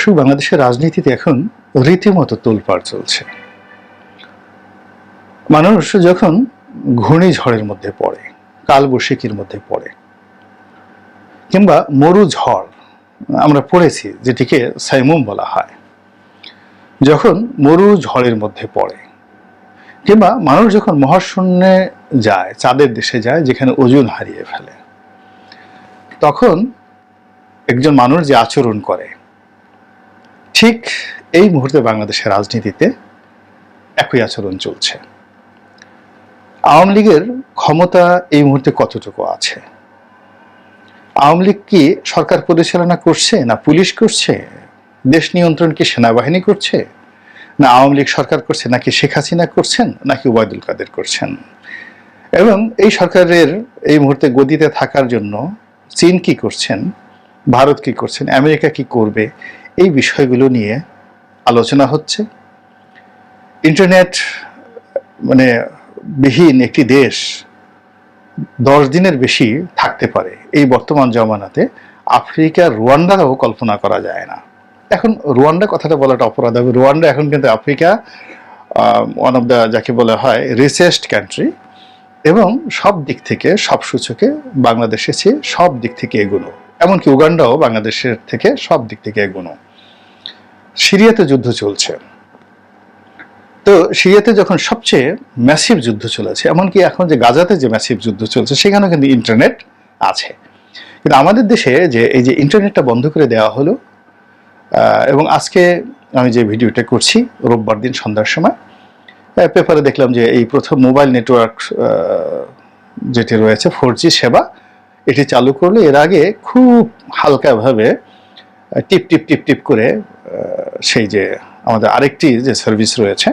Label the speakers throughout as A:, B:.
A: দর্শক বাংলাদেশের রাজনীতিতে এখন রীতিমতো তোলপাড় চলছে। মানুষ যখন ঘূর্ণিঝড়ের মধ্যে পড়ে, কালবৈশাখীর মধ্যে পড়ে, কিংবা মরু ঝড়, আমরা পড়েছি যেটিকে সাইমুম বলা হয়, যখন মরু ঝড়ের মধ্যে পড়ে, কিংবা মানুষ যখন মহাশূন্যে যায়, চাঁদের দেশে যায়, যেখানে ওজন হারিয়ে ফেলে, তখন একজন মানুষ যে আচরণ করে ঠিক এই মুহূর্তে বাংলাদেশের রাজনীতিতে একই আচরণ চলছে। আওয়ামী লীগের ক্ষমতা এই মুহূর্তে কতটুকু আছে? আওয়ামী লীগ কি সরকার পরিচালনা করছে না পুলিশ করছে? দেশ নিয়ন্ত্রণ কি সেনাবাহিনী করছে? না আওয়ামী লীগ সরকার করছে নাকি শেখ হাসিনা করছেন নাকি ওবায়দুল কাদের করছেন? এবং এই সরকারের এই মুহূর্তে গদিতে থাকার জন্য চীন কি করছেন? ভারত কি করছেন? আমেরিকা কি করবে? এই বিষয়গুলো নিয়ে আলোচনা হচ্ছে। ইন্টারনেট মানে বিহীন একটি দেশ দশ দিনের বেশি থাকতে পারে। এই বর্তমান জমানাতে আফ্রিকার রুয়ান্ডারও কল্পনা করা যায় না। এখন রুয়ান্ডা কথাটা বলাটা অপরাধ। হবে রুয়ান্ডা এখন কিন্তু আফ্রিকা ওয়ান অফ দ্য যাকে বলা হয় রিসেস্ট কান্ট্রি এবং সব দিক থেকে, সব সূচকে বাংলাদেশে সব দিক থেকে এগোনো। এমনকি উগান্ডাও বাংলাদেশের থেকে সব দিক থেকে এগোনো। সিরিয়াতে যুদ্ধ চলছে। তো সিরিয়াতে যখন সবচেয়ে ম্যাসিভ যুদ্ধ চলেছে, এমনকি এখন যে গাজাতে যে ম্যাসিভ যুদ্ধ চলছে, সেখানেও কিন্তু ইন্টারনেট আছে। কিন্তু আমাদের দেশে যে এই যে ইন্টারনেটটা বন্ধ করে দেওয়া হলো এবং আজকে আমি যে ভিডিওটা করছি রোববার দিন সন্ধ্যার সময় পেপারে দেখলাম যে এই প্রথম মোবাইল নেটওয়ার্ক যেটি রয়েছে ফোর সেবা, এটি চালু করলে এর আগে খুব হালকাভাবে টিপ টিপ টিপ টিপ করে সেই যে আমাদের আরেকটি যে সার্ভিস রয়েছে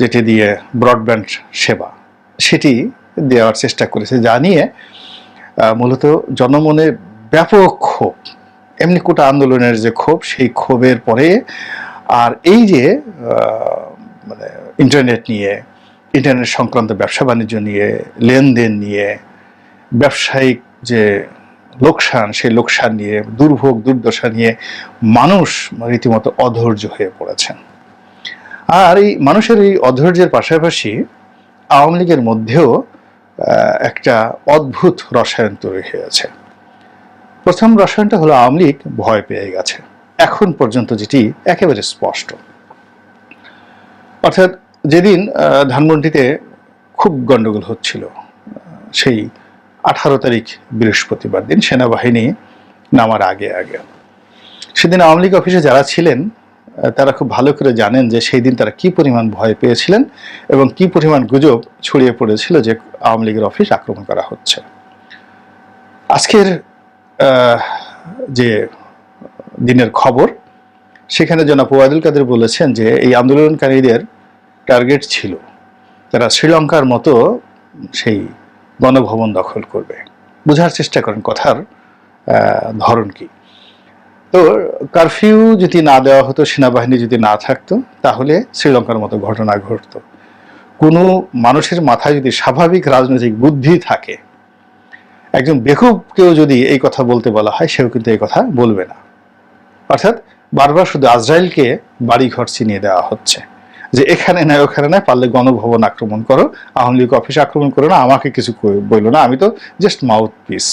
A: যেটি দিয়ে ব্রডব্যান্ড সেবা, সেটি দেওয়ার চেষ্টা করেছে, যা নিয়ে মূলত জনমনে ব্যাপক ক্ষোভ, এমনি কোটা আন্দোলনের যে ক্ষোভ, সেই ক্ষোভের পরে, আর এই যে মানে ইন্টারনেট নিয়ে ইন্টারনেট সংক্রান্ত ব্যবসা বাণিজ্য নিয়ে, লেনদেন নিয়ে, ব্যবসায়িক যে লোকসান, সেই লোকসান নিয়ে, দুর্ভোগ, দুর্দশা নিয়ে মানুষ রীতিমতো অধৈর্য হয়ে পড়েছেন। আর এই মানুষের এই অধৈর্যের পাশাপাশি আওয়ামী লীগের মধ্যেও একটা অদ্ভুত রসায়ন তৈরি হয়েছে। প্রথম রসায়নটা হলো আওয়ামী লীগ ভয় পেয়ে গেছে। এখন পর্যন্ত যেটি একেবারে স্পষ্ট। অর্থাৎ যেদিন ধানমন্ডিতে খুব গন্ডগোল হচ্ছিল সেই আঠারো তারিখ বৃহস্পতিবার দিন সেনাবাহিনী নামার আগে আগে। সেদিন আওয়ামী লীগ অফিসে যারা ছিলেন তারা খুব ভালো করে জানেন যে সেই দিন তারা কি পরিমাণ ভয় পেয়েছিলেন এবং কি পরিমাণ গুজব ছড়িয়ে পড়েছিল যে আওয়ামী লীগের অফিস আক্রমণ করা হচ্ছে। আজকের যে দিনের খবর, সেখানে জনাব ওয়াদুল কাদের বলেছেন যে এই আন্দোলনকারীদের টার্গেট ছিল। তারা শ্রীলঙ্কার মতো সেই গণভবন দখল করবে। বোঝার চেষ্টা করেন কথার ধরন কি? তো কারফিউ যদি না দেওয়া হতো, সেনাবাহিনী যদি না থাকতো, তাহলে শ্রীলঙ্কার মতো ঘটনা ঘটতো। কোনো মানুষের মাথায় যদি স্বাভাবিক রাজনৈতিক বুদ্ধি থাকে, একজন বেকুবকেও যদি এই কথা বলতে বলা হয়, সেও কিন্তু এই কথা বলবে না। অর্থাৎ বারবার শুধু আজরাইলকে বাড়িঘর চিনিয়ে দেওয়া হচ্ছে। যে এখানে নয় ওখানে নয় পারলে গণভবন আক্রমণ করো, আওয়ামী লীগ অফিস আক্রমণ করো না, আমাকে কিছু বলল না, আমি তো জাস্ট মাউথ পিস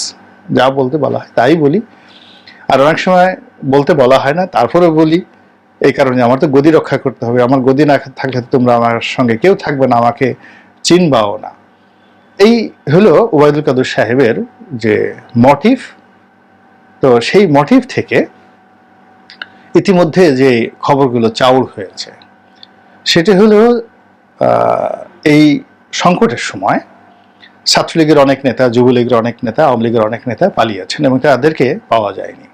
A: যা বলতে বলা হয়, তাই বলি। আর অনেক সময় বলতে বলা হয় না, তারপরেও বলি, এই কারণে আমার তো গদি রক্ষা করতে হবে, আমার গদি না থাকলে তোমরা আমার সঙ্গে কেউ থাকবে না, আমাকে চিনবাও না। এই হলো ওবায়দুল কাদের সাহেবের যে মোটিভ তো সেই মোটিভ থেকে ইতিমধ্যে যে খবরগুলো চাউর হয়েছে সেটি হলো এই সংকটের সময় ছাত্রলীগের অনেক নেতা, যুবলীগের অনেক নেতা, আওয়ামী লীগের অনেক নেতা পালিয়েছেন এবং তাদেরকে পাওয়া যায়নি।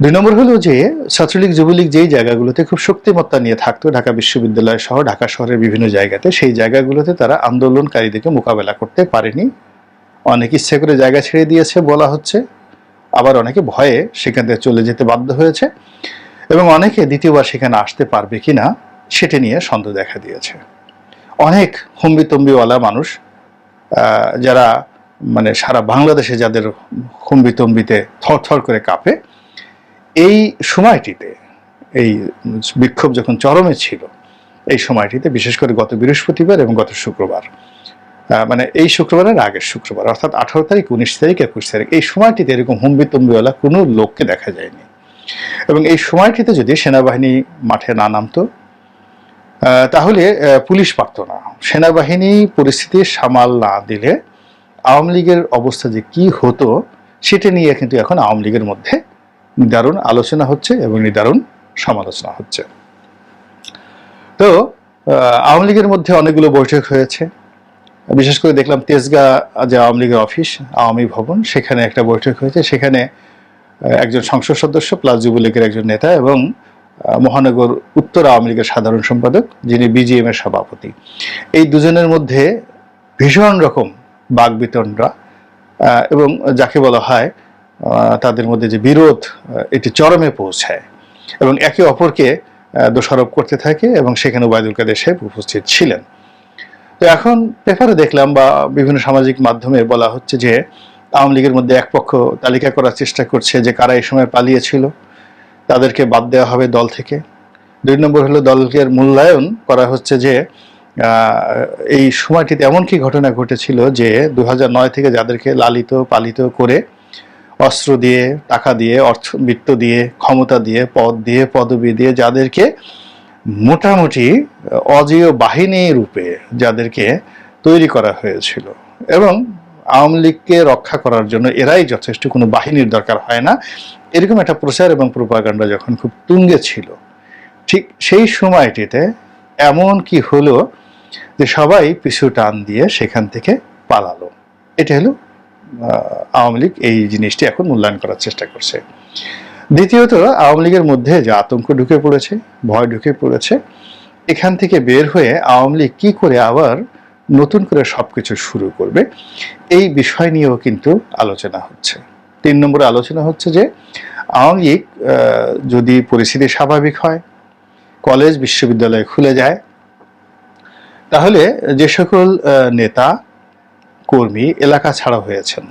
A: দুই নম্বর হলো যে, ছাত্রলীগ, যুবলীগ যেই জায়গাগুলোতে খুব শক্তিমত্তা নিয়ে থাকতো, ঢাকা বিশ্ববিদ্যালয় সহ ঢাকা শহরের বিভিন্ন জায়গাতে, সেই জায়গাগুলোতে তারা আন্দোলনকারীদেরকে মোকাবেলা করতে পারেনি। অনেক ইচ্ছে করে জায়গা ছেড়ে দিয়েছে বলা হচ্ছে। আবার অনেকে ভয়ে সেখান থেকে চলে যেতে বাধ্য হয়েছে। এবং অনেকে দ্বিতীয়বার সেখানে আসতে পারবে কিনা সেটি নিয়ে সন্দেহ দেখা দিয়েছে। অনেক হম্বিতম্বিওয়ালা মানুষ যারা মানে সারা বাংলাদেশে যাদের হম্বিতম্বিতে থর থর করে কাঁপে, এই সময়টিতে, এই বিক্ষোভ যখন চরমে ছিল, এই সময়টিতে বিশেষ করে গত বৃহস্পতিবার এবং গত শুক্রবার মানে এই শুক্রবারের আগের শুক্রবার, অর্থাৎ আঠারো তারিখ, উনিশ তারিখ, একুশ তারিখ, এই সময়টিতে এরকম হুম্বি তুম্বিওয়ালা কোনো লোককে দেখা যায়নি। এবং এই সময়টিতে যদি সেনাবাহিনী মাঠে না নামতো তাহলে পুলিশ পারত না। সেনাবাহিনী পরিস্থিতি সামাল না দিলে আওয়ামী লীগের অবস্থা যে কি হতো, সেটা নিয়ে কিন্তু এখন আওয়ামী লীগের মধ্যে নিদারুণ আলোচনা হচ্ছে এবং নিদারুণ সমালোচনা হচ্ছে। তো আওয়ামী লীগের মধ্যে অনেকগুলো বৈঠক হয়েছে। বিশেষ করে দেখলাম তেজগাঁ যে আওয়ামী লীগের অফিস, আওয়ামী ভবন, সেখানে একটা বৈঠক হয়েছে। সেখানে একজন সংসদ সদস্য প্লাস যুবলীগের একজন নেতা এবং মহানগর উত্তর আওয়ামী লীগের সাধারণ সম্পাদক যিনি বিজিএম এর সভাপতি। এই দুজনের মধ্যে ভীষণ রকম বাগবিতণ্ডা আহ, এবং যাকে বলা হয় তাদের মধ্যে যে বিরোধ এটি চরমে পৌঁছায় এবং একে অপরকে দোষারোপ করতে থাকে এবং সেখানে ওবায়দুল কাদের সাহেব উপস্থিত ছিলেন। তো এখন পেপারে দেখলাম বা বিভিন্ন সামাজিক মাধ্যমে বলা হচ্ছে যে আওয়ামী লীগের মধ্যে এক পক্ষ তালিকা করার চেষ্টা করছে যে কারা এই সময় পালিয়েছিল, তাদেরকে বাদ দেওয়া হবে দল থেকে। দুই নম্বর হলো দলের মূল্যায়ন করা হচ্ছে যে এই সময়টিতে এমন কি ঘটনা ঘটেছিল যে দু থেকে যাদেরকে লালিত, পালিত করে অস্ত্র দিয়ে, টাকা দিয়ে, অর্থ, বৃত্ত দিয়ে, ক্ষমতা দিয়ে, পদ দিয়ে, পদবি দিয়ে যাদেরকে মোটামুটি অজেয় বাহিনী রূপে যাদেরকে তৈরি করা হয়েছিল। এবং আওয়ামী লীগকে রক্ষা করার জন্য এরাই যথেষ্ট, কোনো বাহিনীর দরকার হয় না। এরকম একটা প্রচার এবং প্রোপাগান্ডা যখন খুব তুঙ্গে ছিল, ঠিক সেই সময়টিতে এমন কি হলো যে সবাই পিছু টান দিয়ে সেখান থেকে পালালো। এটা হলো আওয়ামী লীগ এই জিনিসটি এখন মূল্যায়ন করার চেষ্টা করছে। দ্বিতীয়ত, আওয়ামী লীগের মধ্যে যে আতঙ্ক ঢুকে পড়েছে, ভয় ঢুকে পড়েছে, এখান থেকে বের হয়ে আওয়ামী লীগ কি করে আবার নতুন করে সব কিছু শুরু করবে। এই বিষয় নিয়েও কিন্তু আলোচনা হচ্ছে। তিন নম্বরে আলোচনা হচ্ছে যে, আওয়ামী লীগ যদি পরিস্থিতি স্বাভাবিক হয়, কলেজ, বিশ্ববিদ্যালয় খুলে যায়, তাহলে যে সকল নেতা, কর্মী এলাকা ছাড়া হয়েছেন,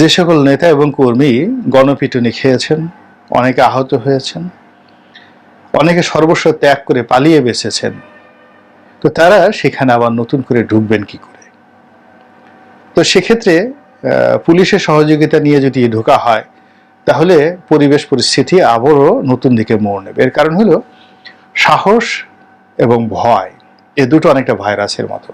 A: যে সকল নেতা এবং কর্মী গণপিটুনি খেয়েছেন, অনেকে আহত হয়েছেন, অনেকে সর্বস্ব ত্যাগ করে পালিয়ে বেঁচেছেন তো তারা সেখানে আবার নতুন করে ঢুকবেন কি করে? তো সেক্ষেত্রে পুলিশের সহযোগিতা নিয়ে যদি ঢোকা হয়, তাহলে পরিবেশ পরিস্থিতি আবারও নতুন দিকে মোড় নেবে। এর কারণ হলো সাহস এবং ভয়। এ দুটো অনেকটা ভাইরাসের মতো।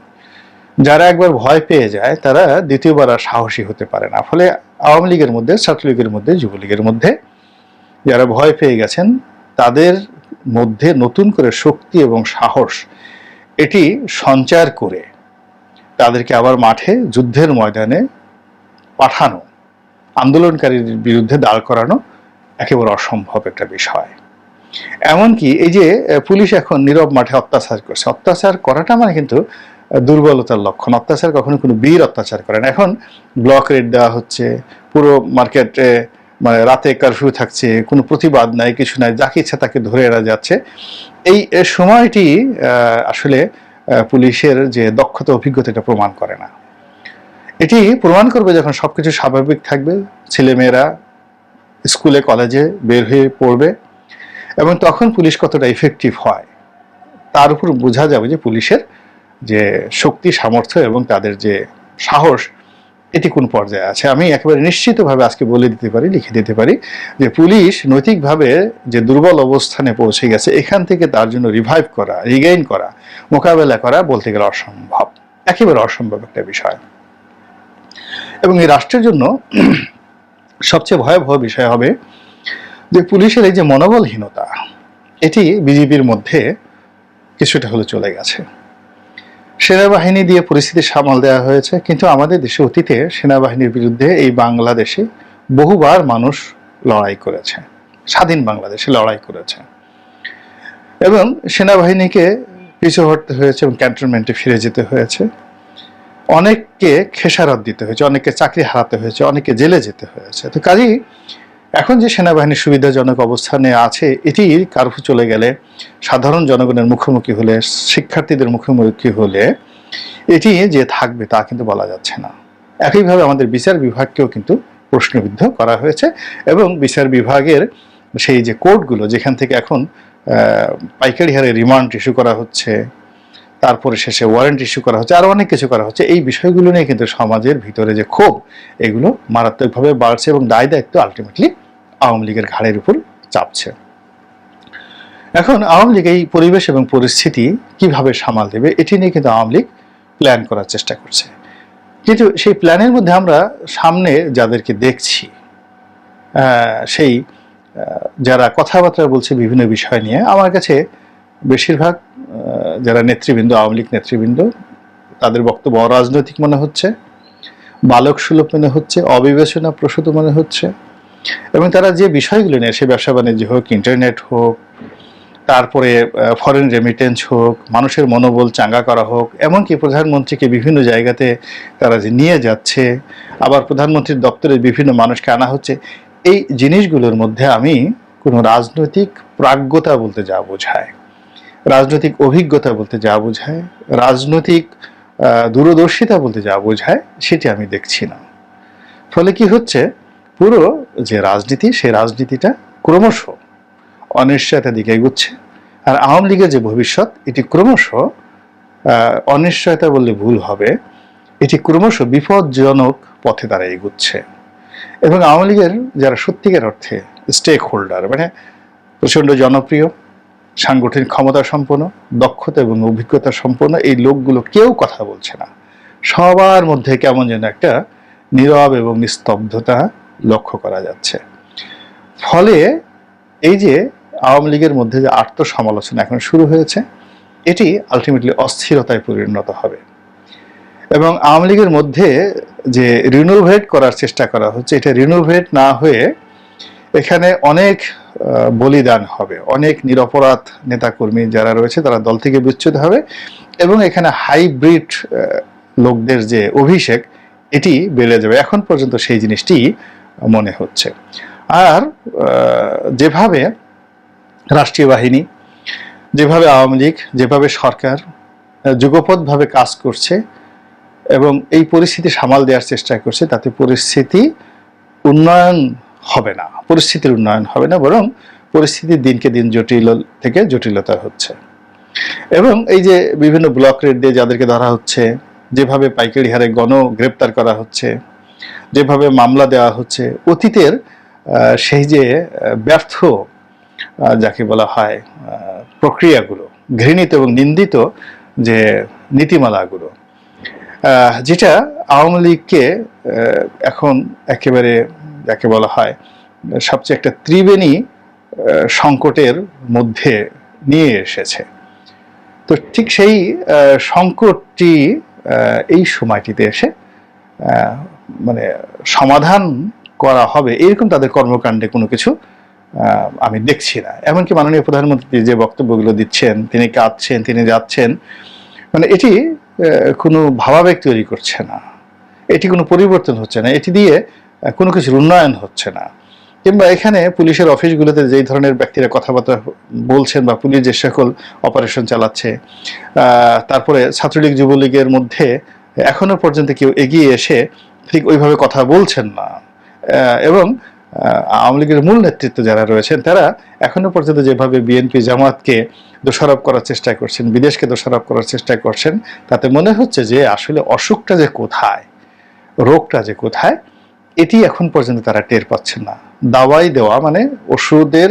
A: যারা একবার ভয় পেয়ে যায়, তারা দ্বিতীয়বার আর সাহসী হতে পারে না। ফলে আওয়ামী লীগের মধ্যে, ছাত্রলীগের মধ্যে, যুবলীগের মধ্যে যারা ভয় পেয়ে গেছেন, তাদের মধ্যে নতুন করে শক্তি এবং সাহস এটি সঞ্চার করে তাদেরকে আবার মাঠে যুদ্ধের ময়দানে পাঠানো, আন্দোলনকারীর বিরুদ্ধে দাঁড় করানো একেবারে অসম্ভব একটা বিষয়। এমনকি এই যে পুলিশ এখন নীরব মাঠে অত্যাচার করছে, অত্যাচার করাটা মানে কিন্তু দুর্বলতার লক্ষণ। অত্যাচার কখনো কোনো বীর অত্যাচার করে না। এখন ব্লক রেড দেওয়া হচ্ছে, পুরো মার্কেটে মানে রাতে কারফিউ থাকছে, কোনো প্রতিবাদ নাই, কিছু নাই, যাকে ইচ্ছা তাকে ধরে এরা যাচ্ছে। এই সময়টি আসলে পুলিশের যে দক্ষতা অভিজ্ঞতা এটা প্রমাণ করে না। এটি প্রমাণ করবে যখন সব কিছু স্বাভাবিক থাকবে, ছেলেমেয়েরা স্কুলে, কলেজে বের হয়ে পড়বে এবং তখন পুলিশ কতটা ইফেক্টিভ হয়, তার উপর বোঝা যাবে যে পুলিশের যে শক্তি, সামর্থ্য এবং তাদের যে সাহস এটি কোন পর্যায়ে আছে? আমি একেবারে নিশ্চিতভাবে আজকে বলে দিতে পারি, লিখে দিতে পারি যে পুলিশ নৈতিকভাবে যে দুর্বল অবস্থানে পৌঁছে গেছে, এখান থেকে তার জন্য রিভাইভ করা রিগেইন করা, মোকাবেলা করা বলতে গেলে অসম্ভব। একেবারে অসম্ভব একটা বিষয়। এবং এই রাষ্ট্রের জন্য সবচেয়ে ভয়াবহ বিষয় হবে যে পুলিশের এই যে মনোবলহীনতা, এটি বিজেপির মধ্যে কিছুটা হলে চলে গেছে। সেনাবাহিনী দিয়ে পরিস্থিতি সামাল দেওয়া হয়েছে, কিন্তু আমাদের দেশে অতীতে সেনাবাহিনীর বিরুদ্ধে এই বাংলাদেশে বহুবার মানুষ লড়াই করেছে, স্বাধীন বাংলাদেশে লড়াই করেছে। এবং সেনাবাহিনীকে পিছু হটতে হয়েছে এবং ক্যান্টনমেন্টে ফিরে যেতে হয়েছে। অনেককে খেসারত দিতে হয়েছে, অনেককে চাকরি হারাতে হয়েছে, অনেককে জেলে যেতে হয়েছে। তো কাজেই এখন যে সেনাবাহিনীর সুবিধাজনক অবস্থানে আছে, এটি কারফু চলে গেলে সাধারণ জনগণের মুখোমুখি হলে, শিক্ষার্থীদের মুখোমুখি হলে এটি যে থাকবে তা কিন্তু বলা যাচ্ছে না। একইভাবে আমাদের বিচার বিভাগকেও কিন্তু প্রশ্নবিদ্ধ করা হয়েছে এবং বিচার বিভাগের সেই যে কোর্টগুলো যেখান থেকে এখন পাইকারি হারে রিমান্ড ইস্যু করা হচ্ছে তারপরে শেষে ওয়ারেন্ট ইস্যু করা হচ্ছে, আরও অনেক কিছু করা হচ্ছে। এই বিষয়গুলো নিয়ে কিন্তু সমাজের ভিতরে যে ক্ষোভ, এগুলো মারাত্মকভাবে বাড়ছে এবং দায় দায়িত্ব আলটিমেটলি আওয়ামী লীগের ঘাড়ের উপর চাপছে। এখন আওয়ামী লীগ এই পরিবেশ এবং পরিস্থিতি কীভাবে সামাল দেবে, এটি নিয়ে কিন্তু আওয়ামী লীগ প্ল্যান করার চেষ্টা করছে। কিন্তু সেই প্ল্যানের মধ্যে আমরা সামনে যাদেরকে দেখছি সেই যারা কথাবার্তা বলছে বিভিন্ন বিষয় নিয়ে, আমার কাছে বেশিরভাগ যারা নেতৃবৃন্দ, আওয়ামী লীগ নেতৃবৃন্দ, তাদের বক্তব্য অরাজনৈতিক মনে হচ্ছে, বালক সুলভ মনে হচ্ছে, অবিবেচনা প্রসূত মনে হচ্ছে, এবং তারা যে বিষয়গুলো নিয়ে, সে ব্যবসা বাণিজ্য হোক, ইন্টারনেট হোক, তারপরে ফরেন রেমিটেন্স হোক, মানুষের মনোবল চাঙ্গা করা হোক, এমনকি প্রধানমন্ত্রীকে বিভিন্ন জায়গাতে তারা যে নিয়ে যাচ্ছে, আবার প্রধানমন্ত্রীর দপ্তরে বিভিন্ন মানুষকে আনা হচ্ছে, এই জিনিসগুলোর মধ্যে আমি কোনো রাজনৈতিক প্রাজ্ঞতা বলতে যা বোঝায়। রাজনৈতিক অভিজ্ঞতা বলতে যা বোঝায়, রাজনৈতিক দূরদর্শিতা বলতে যা বোঝায়, সেটি আমি দেখছি না। ফলে কি হচ্ছে? পুরো যে রাজনীতি, সেই রাজনীতিটা ক্রমশ অনিশ্চয়তার দিকে এগুচ্ছে। আর আওয়ামী লীগের যে ভবিষ্যৎ, এটি ক্রমশ অনিশ্চয়তা বললে ভুল হবে, এটি ক্রমশ বিপজ্জনক পথে তারা এগুচ্ছে। এবং আওয়ামী লীগের যারা সত্যিকার অর্থে স্টেক হোল্ডার মানে প্রচণ্ড জনপ্রিয় সাংগঠনিক ক্ষমতা সম্পন্ন, দক্ষতা এবং অভিজ্ঞতা সম্পন্ন এই লোকগুলো কেউ কথা বলছে না। সবার মধ্যে কেমন যেন একটা নীরব এবং নিস্তব্ধতা লক্ষ্য করা যাচ্ছে। ফলে এই যে আওয়ামী লীগের মধ্যে যে আত্মসমালোচনা এখন শুরু হয়েছে, এটি আলটিমেটলি অস্থিরতায় পরিণত হবে। এবং আওয়ামী লীগের মধ্যে যে রিনোভেট করার চেষ্টা করা হচ্ছে, এটা রিনোভেট না হয়ে এখানে অনেক বলিদান হবে। অনেক নিরপরাধ নেতাকর্মী যারা রয়েছে তারা দল থেকে বিচ্ছুত হবে এবং এখানে হাইব্রিড লোকদের যে অভিষেক এটি বেড়ে যাবে। এখন পর্যন্ত সেই জিনিসটি মনে হচ্ছে। আর যেভাবে রাষ্ট্রীয় বাহিনী যেভাবে আওয়ামী লীগ যেভাবে সরকার আহ, যুগপৎভাবে কাজ করছে এবং এই পরিস্থিতি সামাল দেওয়ার চেষ্টা করছে তাতে পরিস্থিতি উন্নয়ন হবে না, পরিস্থিতির উন্নয়ন হবে না, বরং পরিস্থিতি দিনকে দিন জটিল থেকে জটিলতা হচ্ছে। এবং এই যে বিভিন্ন ব্লক রেট দিয়ে যাদেরকে ধরা হচ্ছে, যেভাবে পাইকারি হারে গণ গ্রেপ্তার করা হচ্ছে, যেভাবে মামলা দেওয়া হচ্ছে, অতীতের সেই যে ব্যর্থ যাকে বলা হয় প্রক্রিয়াগুলো, ঘৃণিত এবং নিন্দিত যে নীতিমালাগুলো যেটা আওয়ামী লীগকে এখন একেবারে যাকে বলা হয়, সবচেয়ে একটা ত্রিবেণী সংকটের মধ্যে নিয়ে এসেছে। তো ঠিক সেই সংকটটি এই সময়টিতে এসে মানে সমাধান করা হবে, এরকম তাদের কর্মকাণ্ডে কোনো কিছু আমি দেখছি না। এমনকি মাননীয় প্রধানমন্ত্রী যে বক্তব্যগুলো দিচ্ছেন, তিনি কাঁদছেন, তিনি যাচ্ছেন মানে এটি কোনো ভাবাবেগ তৈরি করছে না। এটি কোনো পরিবর্তন হচ্ছে না। এটি দিয়ে কোনো কিছুর উন্নয়ন হচ্ছে না। কিংবা এখানে পুলিশের অফিসগুলোতে যেই ধরনের ব্যক্তিরা কথাবার্তা বলছেন বা পুলিশ যে সকল অপারেশন চালাচ্ছে তারপরে ছাত্রলীগ, যুবলীগের মধ্যে এখনও পর্যন্ত কেউ এগিয়ে এসে ঠিক ওইভাবে কথা বলছেন না। এবং আওয়ামী লীগের মূল নেতৃত্ব যারা রয়েছেন, তারা এখনও পর্যন্ত যেভাবে বিএনপি জামাতকে দোষারোপ করার চেষ্টা করছেন, বিদেশকে দোষারোপ করার চেষ্টা করছেন, তাতে মনে হচ্ছে যে আসলে অসুখটা যে কোথায়, রোগটা যে কোথায় এটি এখন পর্যন্ত তারা টের পাচ্ছেন না। দাওয়াই দেওয়া মানে ওষুধের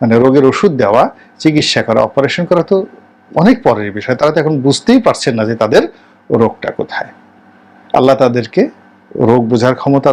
A: মানে রোগের ওষুধ দেওয়া, চিকিৎসা করা অপারেশন করা তো অনেক পরের বিষয়। তারা তো এখন বুঝতেই পারছেন না যে তাদের রোগটা কোথায়। আল্লাহ তাদেরকে রোগ বোঝার ক্ষমতা